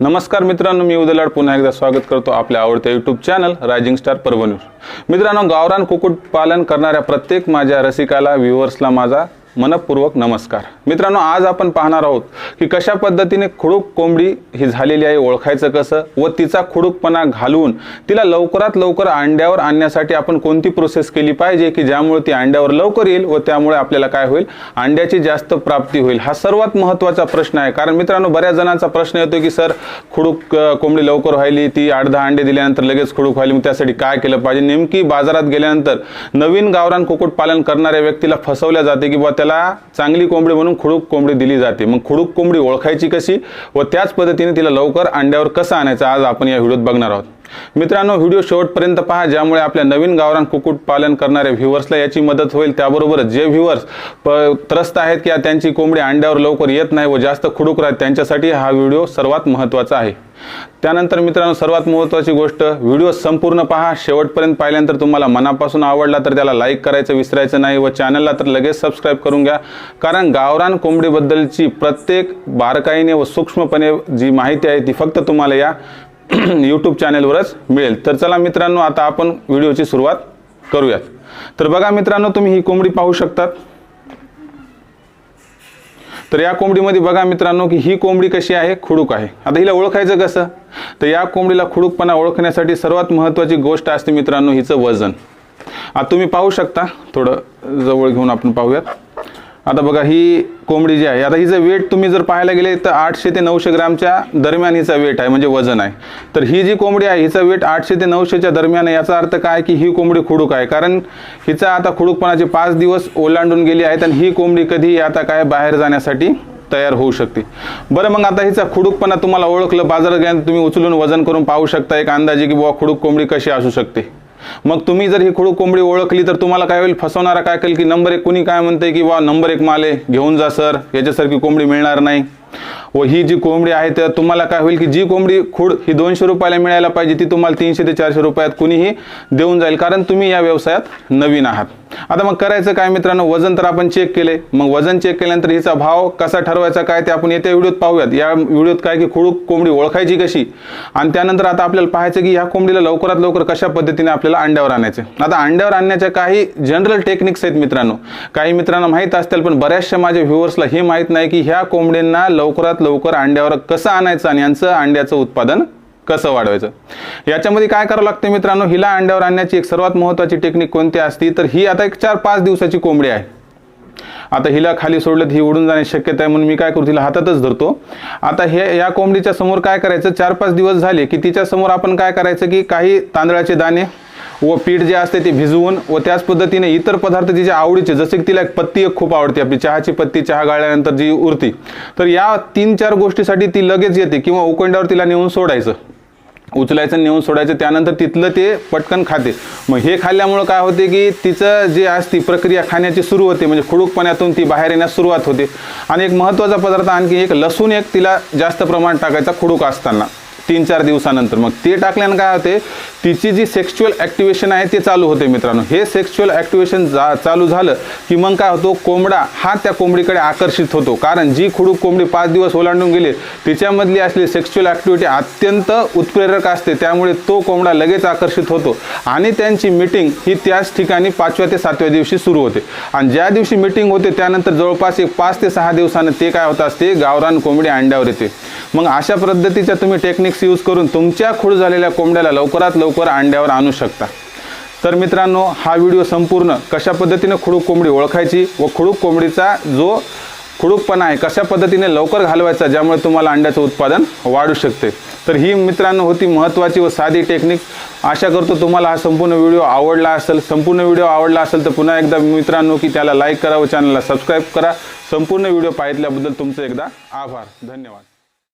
नमस्कार मित्रांनो मी उदलाड. पुन्हा एकदा स्वागत करतो आपल्या आवडत्या यूट्यूब चॅनल रायझिंग स्टार परभणीवर मित्रांनो गावरान कुक्कुटपालन करणाऱ्या प्रत्येक माझ्या रसिकाला व्ह्युअर्सला माझा मनपूर्वक नमस्कार. मित्रांनो आज आपण पाहणार आहोत की कशा पद्धतीने खुडूक कोंबडी ही झालेली आहे ओळखायचं कसं व तिचा खुडूकपणा घालून तिला लवकरात लवकर अंड्यावर आणण्यासाठी आपण कोणती प्रोसेस केली पाहिजे की ज्यामुळे ती अंड्यावर लवकर येईल व त्यामुळे आपल्याला काय होईल? अंड्याची जास्त प्राप्ती होईल. हा सर्वात महत्त्वाचा प्रश्न आहे. कारण मित्रांनो बऱ्याच जणांचा प्रश्न येतो की सर खुडूक कोंबडी लवकर व्हायली ती आठ दहा अंडे दिल्यानंतर लगेच खुडूक व्हायली मग त्यासाठी काय केलं पाहिजे? नेमकी बाजारात गेल्यानंतर नवीन गावरान कुक्कुटपालन करणाऱ्या व्यक्तीला फसवल्या जाते की बुवा त्याला चांगली कोंबडी म्हणून खुडूक कोंबडी दिली जाते. मग खुडूक कोंबडी ओळखायची कशी व त्याच पद्धतीने तिला लवकर अंड्यावर कसं आणायचं आज आपण या व्हिडिओत बघणार आहोत. मित्रांनो व्हिडिओ शेवटपर्यंत पहा ज्यामुळे आपल्या नवीन गावरान कुक्कुटपालन करणाऱ्या व्ह्युअर्सला याची मदत होईल. त्याबरोबरच जे व्ह्युअर्स त्रस्त आहेत की त्यांची कोंबडी अंड्यावर लवकर येत नाही व जास्त खुडूक राहत त्यांच्यासाठी हा व्हिडिओ सर्वात महत्त्वाचा आहे. त्यानंतर मित्रांनो सर्वात महत्त्वाची गोष्ट व्हिडिओ संपूर्ण पहा. शेवटपर्यंत पाहिल्यानंतर तुम्हाला मनापासून आवडला तर त्याला लाईक करायचं विसरायचं नाही व चॅनलला तर लगेच सबस्क्राईब करून घ्या. कारण गावरान कोंबडीबद्दलची प्रत्येक बारकाईने व सूक्ष्मपणे जी माहिती आहे ती फक्त तुम्हाला या यूट्यूब चॅनेलवरच मिळेल. तर चला मित्रांनो आता आपण व्हिडिओची सुरुवात करूयात. तर बघा मित्रांनो तुम्ही ही कोंबडी पाहू शकतात. तर या कोंबडीमध्ये बघा मित्रांनो की ही कोंबडी कशी आहे? खुडूक आहे. आता हिला ओळखायचं कसं? तर या कोंबडीला खुडूकपणा ओळखण्यासाठी सर्वात महत्त्वाची गोष्ट असते मित्रांनो हिचं वजन. आता तुम्ही पाहू शकता थोडं जवळ घेऊन आपण पाहूयात. आता बघा ही कोंबडी जी आहे आता हिचं वेट तुम्ही जर पाहायला गेले तर आठशे ते नऊशे ग्रामच्या दरम्यान हिचा वेट आहे म्हणजे वजन आहे. तर ही जी कोंबडी आहे हिचा वेट आठशे ते नऊशेच्या दरम्यान आहे याचा अर्थ काय की ही कोंबडी खुडूक आहे? कारण हिचा आता खुडूकपणाचे पाच दिवस ओलांडून गेली आहेत आणि ही कोंबडी कधी आता काय बाहेर जाण्यासाठी तयार होऊ शकते. बरं मग आता हिचा खुडूकपणा तुम्हाला ओळखलं बाजारात गेल्यानंतर तुम्ही उचलून वजन करून पाहू शकता एक अंदाजे की बुवा खुडूक कोंबडी कशी असू शकते? मग तुम्ही जर ही खुडू कोंबडी ओळखली तर तुम्हाला काय होईल? फसवणारा काय करेल की नंबर एक कुणी काय म्हणते की वा नंबर एक माल घेऊन जा सर. याच्यासारखी कोंबडी मिळणार नाही. व ही जी कोंबडी आहे तर तुम्हाला काय होईल की जी कोंबडी खुड ही दोनशे रुपयाला मिळायला पाहिजे ती तुम्हाला तीनशे ते चारशे रुपयात कुणीही देऊन जाईल. कारण तुम्ही या व्यवसायात नवीन आहात. आता मग करायचं काय मित्रांनो? वजन तर आपण चेक केले. मग वजन चेक केल्यानंतर हिचा भाव कसा ठरवायचा काय ते आपण येत्या व्हिडिओत पाहूयात. या व्हिडिओत काय की खुडूक कोंबडी ओळखायची कशी? आणि त्यानंतर आता आपल्याला पाहायचं की ह्या कोंबडीला लवकरात लवकर कशा पद्धतीने आपल्याला अंड्यावर आणायचे. आता अंड्यावर आणण्याच्या काही जनरल टेक्निक्स आहेत मित्रांनो. काही मित्रांना माहीत असतील पण बऱ्याचशा माझ्या व्ह्युअर्सला हे माहीत नाही की ह्या कोंबडींना लवकरात लवकर अंड्यावर कसं आणायचं आणि यांचं अंड्याचं उत्पादन कसं वाढवायचं? याच्यामध्ये काय करावं लागतं मित्रांनो? हिला अंड्यावर आणण्याची एक सर्वात महत्वाची टेक्निक कोणती असती? तर ही आता एक चार पाच दिवसाची कोंबडी आहे. आता हिला खाली सोडलं ही उडून जाण्याची शक्यता आहे म्हणून मी काय करू? तिला हातातच धरतो. आता हे या कोंबडीच्या समोर काय करायचं? चार पाच दिवस झाले की तिच्या समोर आपण काय करायचं की काही तांदळाचे दाणे व पीठ जे असते ते भिजवून व त्याच पद्धतीने इतर पदार्थ तिच्या आवडीचे जसे की तिला एक पत्ती एक खूप आवडते आपली चहाची पत्ती चहा गाळल्यानंतर जी उरती. तर या तीन चार गोष्टीसाठी ती लगेच येते किंवा उकंड्यावर तिला नेऊन सोडायचं. उचलायचं नेऊन सोडायचं त्यानंतर तिथलं ते पटकन खाते. मग हे खाल्ल्यामुळं काय होते की तिचं जे असती प्रक्रिया खाण्याची सुरू होते म्हणजे खुडूकपणातून ती बाहेर येण्यास सुरुवात होते. आणि एक महत्त्वाचा पदार्थ आणखी एक लसूण एक तिला जास्त प्रमाणात टाकायचा खुडूक असताना. तीन चार दिवसानंतर. मग ते टाकल्यानं काय होते तिची जी सेक्च्युअल ॲक्टिवेशन आहे ते चालू होते मित्रांनो. हे सेक्च्युअल ॲक्टिवेशन जा चालू झालं की मग काय होतो कोंबडा हा त्या कोंबडीकडे आकर्षित होतो. कारण जी खुडूक कोंबडी पाच दिवस ओलांडून गेली तिच्यामधली असलेली सेक्च्युअल ॲक्टिव्हिटी अत्यंत उत्प्रेरक असते. त्यामुळे तो कोंबडा लगेच आकर्षित होतो. आणि त्यांची मिटिंग ही त्याच ठिकाणी पाचव्या ते सातव्या दिवशी सुरू होते. आणि ज्या दिवशी मिटिंग होते त्यानंतर जवळपास एक पाच ते सहा दिवसानं ते काय होत असते गावरान कोंबडी अंड्यावर येते. मग अशा पद्धतीच्या तुम्ही टेक्निक्स यूज करून तुमच्या खूळ झालेल्या कोंबड्याला लवकरात लवकर अंड्यावर आणू शकता. तर मित्रांनो हा व्हिडिओ संपूर्ण कशा पद्धतीने खुडूक कोंबडी ओळखायची व खुडूक कोंबडीचा जो खुडूकपणा आहे कशा पद्धतीने लवकर घालवायचा ज्यामुळे तुम्हाला अंड्याचं उत्पादन वाढू शकते. तर ही मित्रांनो होती महत्त्वाची व साधी टेक्निक आशा करतो तुम्हाला हा संपूर्ण व्हिडिओ आवडला असेल. संपूर्ण व्हिडिओ आवडला असेल तर पुन्हा एकदा मित्रांनो की त्याला लाईक करा व चॅनलला सबस्क्राईब करा. संपूर्ण व्हिडिओ पाहिल्याबद्दल तुमचं एकदा आभार. धन्यवाद.